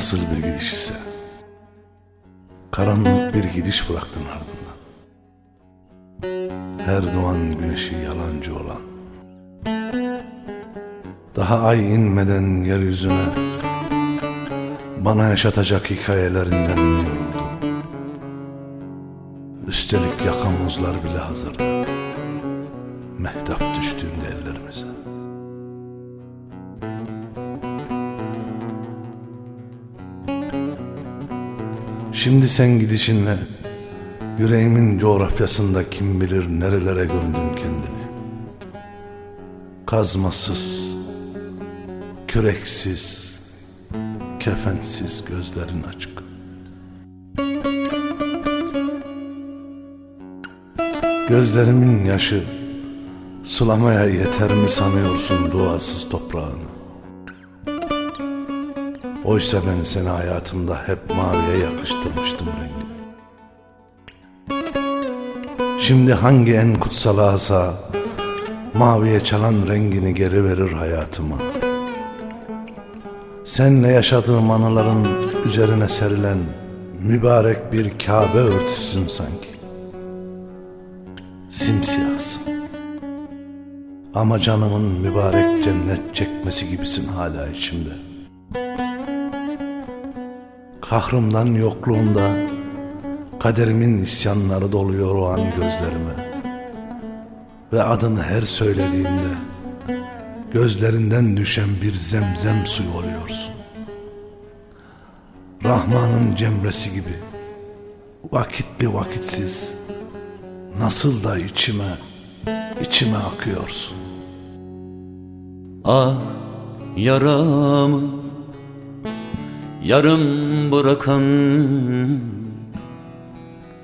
Nasıl bir gidiş ise. Karanlık bir gidiş bıraktın ardından. Her doğan güneşi yalancı olan. Daha ay inmeden yeryüzüne bana yaşatacak hikayelerinden yoruldum. Üstelik yakamozlar bile hazırdı. Mehtap düştüğünde ellerimize. Şimdi sen gidişinle yüreğimin coğrafyasında kim bilir nerelere gömdün kendini. Kazmasız, küreksiz, kefensiz gözlerin açık. Gözlerimin yaşı sulamaya yeter mi sanıyorsun duasız toprağını? Oysa ben seni hayatımda hep maviye yakıştırmıştım rengini. Şimdi hangi en kutsal asa maviye çalan rengini geri verir hayatıma? Senle yaşadığım anıların üzerine serilen mübarek bir Kabe örtüsün sanki. Simsiyahsın. Ama canımın mübarek cennet çekmesi gibisin hala içimde. Kahrımdan yokluğunda kaderimin isyanları doluyor o an gözlerime. Ve adını her söylediğimde gözlerinden düşen bir zemzem suyu oluyorsun. Rahman'ın cemresi gibi vakitli vakitsiz nasıl da içime içime akıyorsun. Ah yaramı yarım bırakan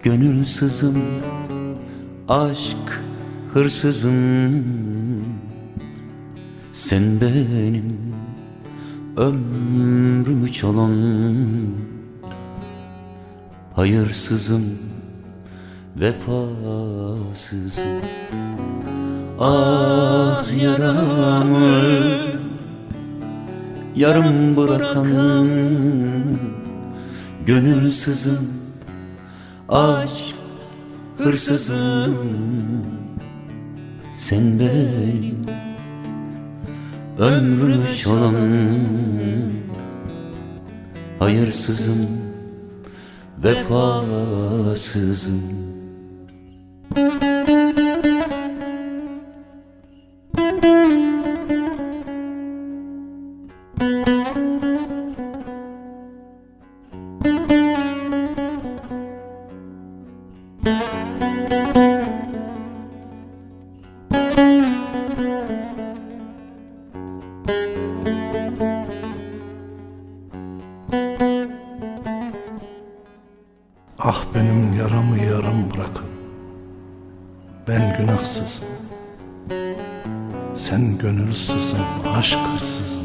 Gönül sızım aşk hırsızım. Sen benim ömrümü çalan Hayırsızım vefasızım. Ah yaramı yarım bırakan Gönül sızım aşk hırsızım Sen benim ömrümü çalan Hayırsızım vefasızım. Ah Ben günahsızım. Sen gönülsüzüm, aşk hırsızım.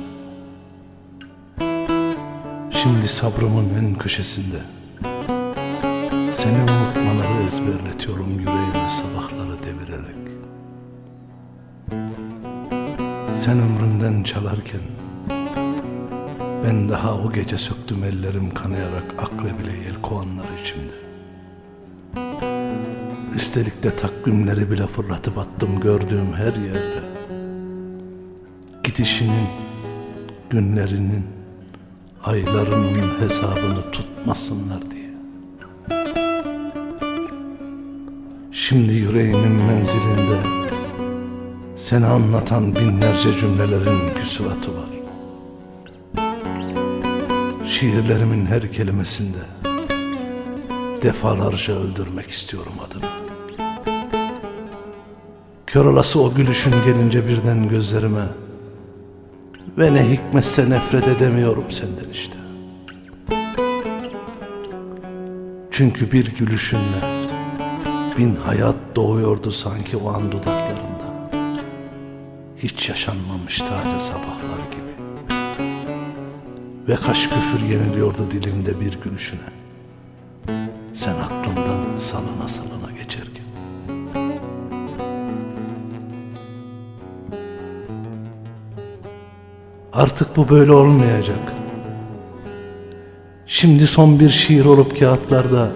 Şimdi sabrımın en köşesinde. Seni unutmaları ezberletiyorum yüreğime sabahları devirerek. Sen ömrümden çalarken ben daha o gece söktüm ellerim kanayarak akrebile yelkovanlar içimde. Üstelik de takvimleri bile fırlatıp attım gördüğüm her yerde. Gidişinin, günlerinin, aylarının hesabını tutmasınlar diye. Şimdi yüreğimin menzilinde seni anlatan binlerce cümlelerin küsuratı var. Şiirlerimin her kelimesinde defalarca öldürmek istiyorum adını. Kör olası o gülüşün gelince birden gözlerime ve ne hikmetse nefret edemiyorum senden işte. Çünkü bir gülüşünle bin hayat doğuyordu sanki o an dudaklarında. Hiç yaşanmamış taze sabahlar gibi. Ve kaş küfür yeniliyordu dilimde bir gülüşüne. Yurtumdan salına salına geçerken. Artık bu böyle olmayacak. Şimdi son bir şiir olup kağıtlarda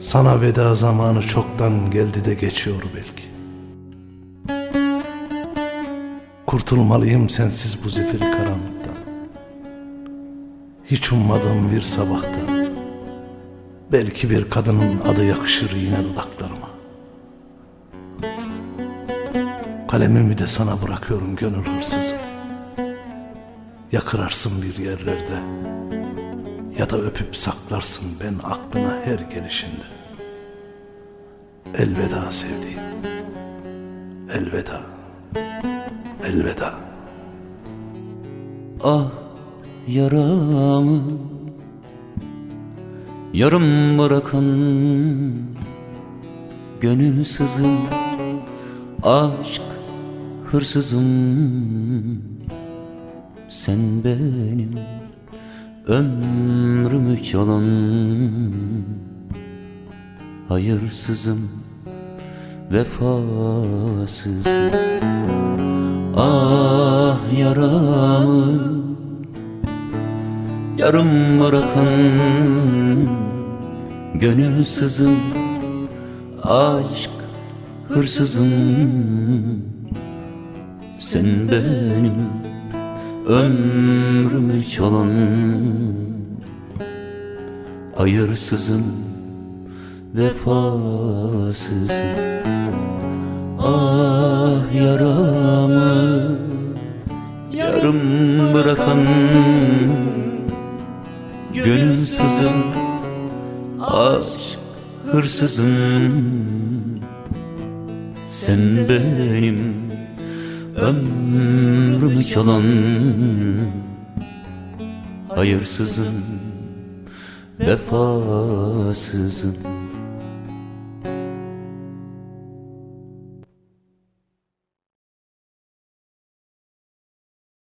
Sana veda zamanı çoktan geldi de geçiyor belki. Kurtulmalıyım sensiz bu zifiri karanlıktan. Hiç ummadığım bir sabahtan belki bir kadının adı yakışır yine dudaklarıma. Kalemimi de sana bırakıyorum gönül hırsızım. Yakırarsın bir yerlerde ya da öpüp saklarsın ben aklına her gelişinde. Elveda sevdiğim. Elveda. Elveda. Ah yaramı Yarım bırakan Gönül sızım Aşk hırsızım. Sen benim Ömrümü çalan Hayırsızım Vefasızım. Ah yaramı Yarım bırakan Gönül sızım Aşk hırsızım Sen benim Ömrümü çalan Hayırsızım Vefasızım Ah yaramı Yarım bırakan Gönül sızım Aşk hırsızım. Sen benim Ömrümü çalan Hayırsızım Vefasızım